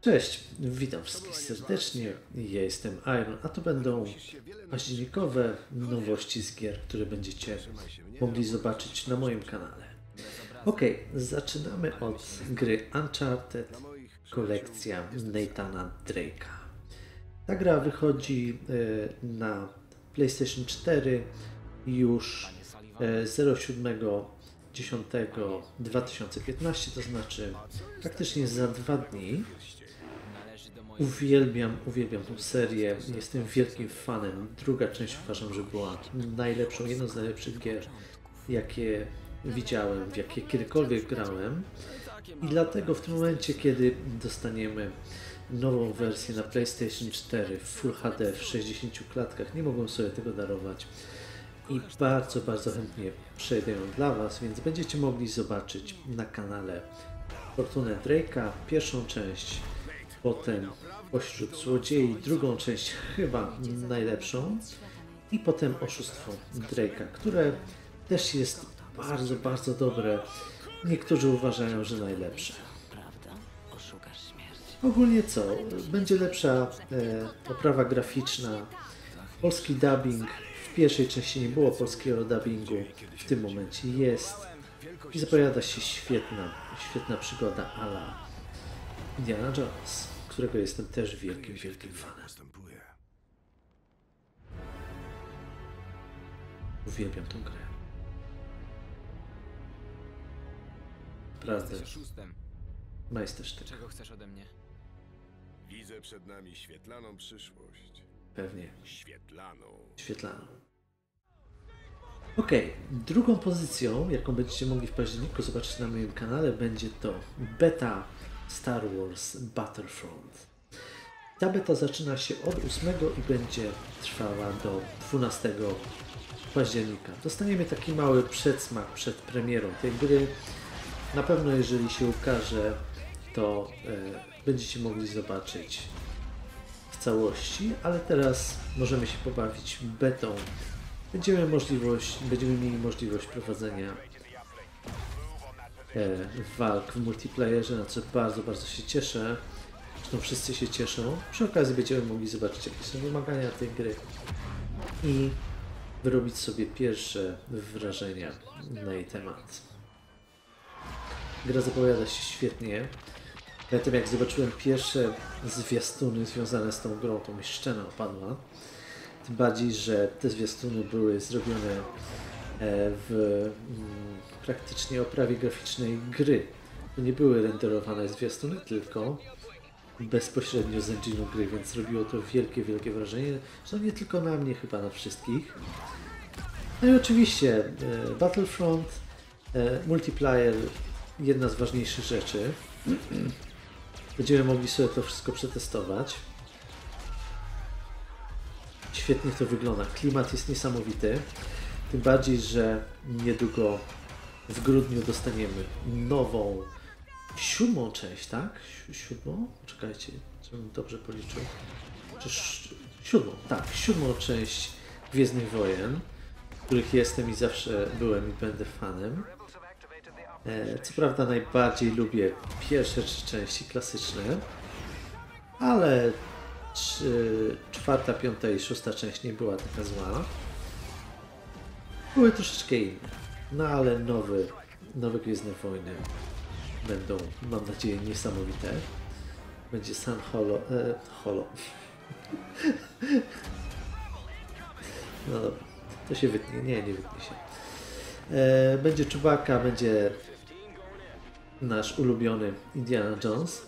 Cześć, witam wszystkich serdecznie. Ja jestem Iron, a to będą październikowe nowości z gier, które będziecie mogli zobaczyć na moim kanale. Ok, zaczynamy od gry Uncharted kolekcja Nathana Drake'a. Ta gra wychodzi e, na PlayStation 4 już e, 07.10.2015, to znaczy praktycznie za dwa dni. Uwielbiam, uwielbiam tę serię. Jestem wielkim fanem. Druga część uważam, że była najlepszą, jedną z najlepszych gier, jakie widziałem, w jakie kiedykolwiek grałem. I dlatego w tym momencie, kiedy dostaniemy nową wersję na PlayStation 4 w Full HD w 60 klatkach, nie mogłem sobie tego darować. I bardzo, bardzo chętnie przejdę ją dla Was, więc będziecie mogli zobaczyć na kanale Fortunę Drake'a, pierwszą część, potem Pośród Złodziei, drugą część chyba najlepszą i potem Oszustwo Drake'a, które też jest bardzo, bardzo dobre. Niektórzy uważają, że najlepsze. Ogólnie co? Będzie lepsza e, oprawa graficzna, polski dubbing. W pierwszej części nie było polskiego dubbingu, w tym momencie jest. I zapowiada się świetna, świetna przygoda ala Indiana Jones, którego jestem też wielkim, wielkim fanem. Uwielbiam tę grę. Prawda, Jesteś oszustem. majstersztyk. Czego chcesz ode mnie? Widzę przed nami świetlaną przyszłość. Pewnie. Świetlaną. Świetlaną. Ok, drugą pozycją, jaką będziecie mogli w październiku zobaczyć na moim kanale, będzie to beta Star Wars Battlefront. Ta beta zaczyna się od 8 i będzie trwała do 12 października. Dostaniemy taki mały przedsmak przed premierą tej gry. Na pewno, jeżeli się ukaże, to e, będziecie mogli zobaczyć w całości, ale teraz możemy się pobawić betą. Będziemy, możliwość, będziemy mieli możliwość prowadzenia walk w multiplayerze, na co bardzo, bardzo się cieszę. Zresztą wszyscy się cieszą. Przy okazji będziemy mogli zobaczyć, jakie są wymagania tej gry i wyrobić sobie pierwsze wrażenia na jej temat. Gra zapowiada się świetnie. Zatem jak zobaczyłem pierwsze zwiastuny związane z tą grą, to mi szczena opadła. Tym bardziej, że te zwiastuny były zrobione e, w mm, praktycznie oprawie graficznej gry. To nie były renderowane zwiastuny, tylko bezpośrednio z engine'u gry, więc zrobiło to wielkie, wielkie wrażenie. Zresztą nie tylko na mnie, chyba na wszystkich. No i oczywiście e, Battlefront, e, multiplayer, jedna z ważniejszych rzeczy. Będziemy mogli sobie to wszystko przetestować. Świetnie to wygląda. Klimat jest niesamowity. Tym bardziej, że niedługo w grudniu dostaniemy nową, siódmą część, tak? Si- Siódmą? Czekajcie, żebym dobrze policzył. Czy siódmą, tak, siódmą część Gwiezdnych Wojen, których jestem i zawsze byłem i będę fanem. E, Co prawda najbardziej lubię pierwsze trzy części klasyczne, ale trzy, czwarta, piąta i szósta część nie była taka zła. Były troszeczkę inne. No ale nowy, nowe Gwiezdne Wojny będą, mam nadzieję, niesamowite. Będzie San Holo, e, Holo. No dobra, to się wytnie, nie, nie wytnie się. E, będzie Chewbacca, będzie nasz ulubiony Indiana Jones.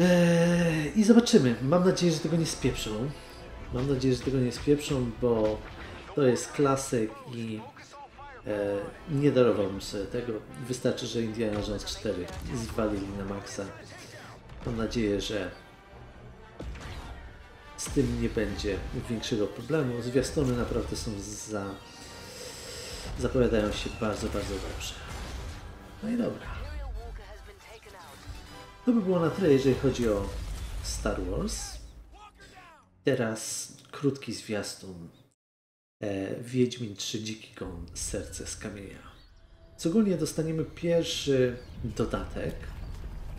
Eee, I zobaczymy. Mam nadzieję, że tego nie spieprzą. Mam nadzieję, że tego nie spieprzą, bo to jest klasyk i e, nie darowałbym sobie tego. Wystarczy, że Indiana Jones 4 zwalili na maksa. Mam nadzieję, że z tym nie będzie większego problemu. Zwiastuny naprawdę są za... zapowiadają się bardzo, bardzo dobrze. No i dobra. To by było na tyle, jeżeli chodzi o Star Wars. Teraz krótki zwiastun. E, Wiedźmin 3 Dziki Gon Serce z kamienia. Co ogólnie dostaniemy pierwszy dodatek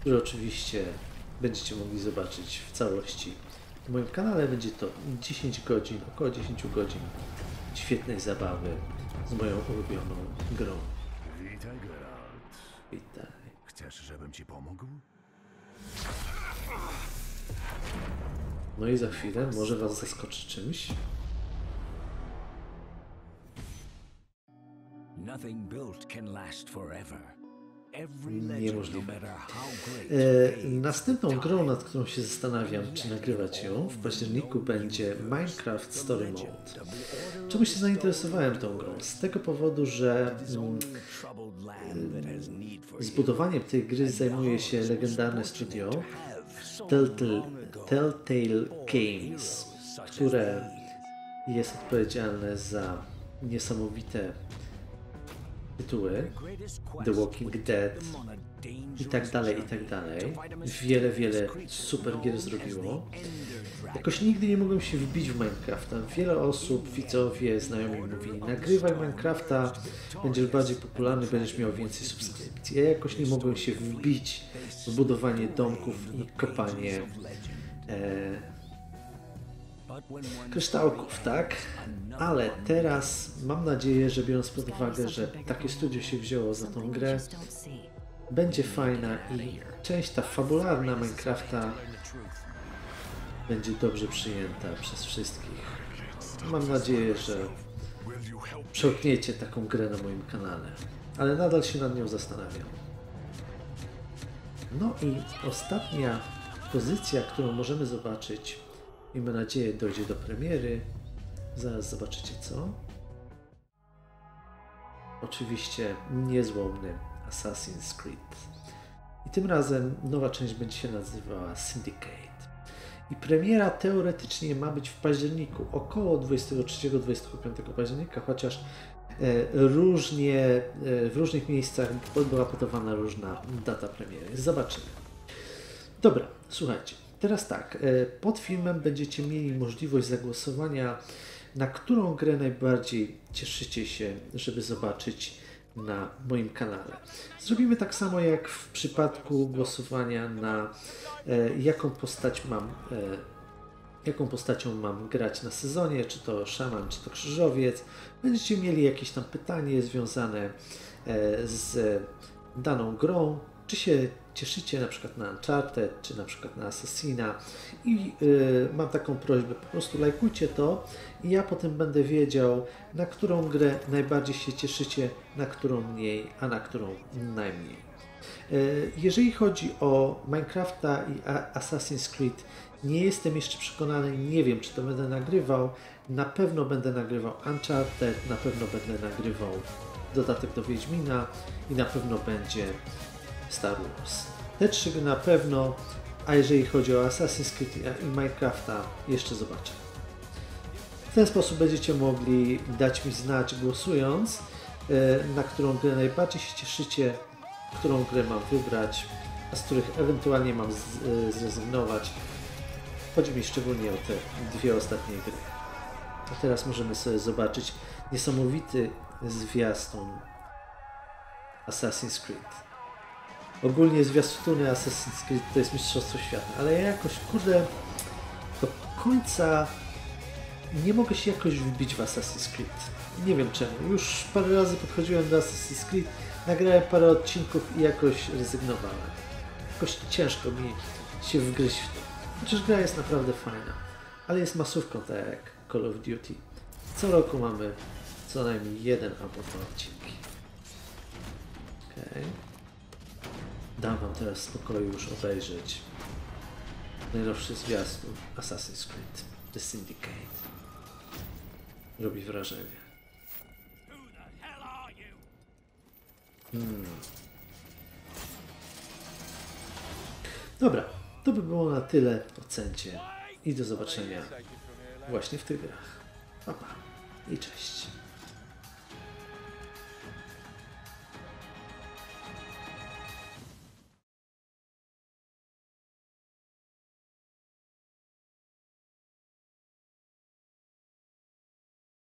które oczywiście będziecie mogli zobaczyć w całości. Na moim kanale będzie to 10 godzin, około 10 godzin świetnej zabawy z moją ulubioną grą. Witaj, Geralt. Witaj. Chcesz, żebym ci pomógł? No i za chwilę może Was zaskoczy czymś. No Niemożliwe. great, E, następną grą, nad którą się zastanawiam, czy nagrywać ją w październiku, będzie Minecraft Story Mode. Czemu się zainteresowałem tą grą? Z tego powodu, że mm, for zbudowaniem tej gry zajmuje się legendarne studio Telltale, Telltale Games, które jest odpowiedzialne za niesamowite tytuły The Walking Dead i tak dalej, i tak dalej. Wiele, wiele super gier zrobiło. Jakoś nigdy nie mogłem się wbić w Minecrafta. Wiele osób, widzowie, znajomi mówili, nagrywaj Minecrafta, będziesz bardziej popularny, będziesz miał więcej subskrypcji. Ja jakoś nie mogłem się wbić w budowanie domków i kopanie e, kryształków, tak? Ale teraz mam nadzieję, że biorąc pod uwagę, że takie studio się wzięło za tą grę, będzie fajna i część ta fabularna Minecrafta będzie dobrze przyjęta przez wszystkich. Mam nadzieję, że przełkniecie taką grę na moim kanale, ale nadal się nad nią zastanawiam. No i ostatnia pozycja, którą możemy zobaczyć, miejmy nadzieję dojdzie do premiery. Zaraz zobaczycie co. Oczywiście niezłomny Assassin's Creed. I tym razem nowa część będzie się nazywała Syndicate. I premiera teoretycznie ma być w październiku, około 23-25 października, chociaż e, różnie, e, w różnych miejscach była podawana różna data premiery. Zobaczymy. Dobra, słuchajcie. Teraz tak, e, pod filmem będziecie mieli możliwość zagłosowania, na którą grę najbardziej cieszycie się, żeby zobaczyć na moim kanale. Zrobimy tak samo jak w przypadku głosowania na e, jaką postać mam, e, jaką postacią mam grać na sezonie, czy to szaman, czy to krzyżowiec. Będziecie mieli jakieś tam pytanie związane e, z daną grą, czy się cieszycie na przykład na Uncharted, czy na przykład na Assassina i y, mam taką prośbę, po prostu lajkujcie to i ja potem będę wiedział, na którą grę najbardziej się cieszycie, na którą mniej, a na którą najmniej. Y, jeżeli chodzi o Minecrafta i Assassin's Creed, nie jestem jeszcze przekonany, nie wiem czy to będę nagrywał, na pewno będę nagrywał Uncharted, na pewno będę nagrywał dodatek do Wiedźmina i na pewno będzie Star Wars. Te trzy na pewno, a jeżeli chodzi o Assassin's Creed i Minecrafta, jeszcze zobaczę. W ten sposób będziecie mogli dać mi znać głosując, e, na którą grę najbardziej się cieszycie, którą grę mam wybrać, a z których ewentualnie mam e, zrezygnować. Chodzi mi szczególnie o te dwie ostatnie gry. A teraz możemy sobie zobaczyć niesamowity zwiastun Assassin's Creed. Ogólnie zwiastuny Assassin's Creed to jest Mistrzostwo Świata, ale ja jakoś, kurde, do końca nie mogę się jakoś wbić w Assassin's Creed. Nie wiem czemu. Już parę razy podchodziłem do Assassin's Creed, nagrałem parę odcinków i jakoś rezygnowałem. Jakoś ciężko mi się wgryźć w to. Chociaż gra jest naprawdę fajna, ale jest masówką tak jak Call of Duty. Co roku mamy co najmniej jeden albo dwa odcinki. Okej. Dam wam teraz spokoju już obejrzeć najnowszy zwiastun Assassin's Creed The Syndicate. Robi wrażenie. Hmm. Dobra, to by było na tyle ocencie i do zobaczenia właśnie w tych grach. Pa, pa i cześć.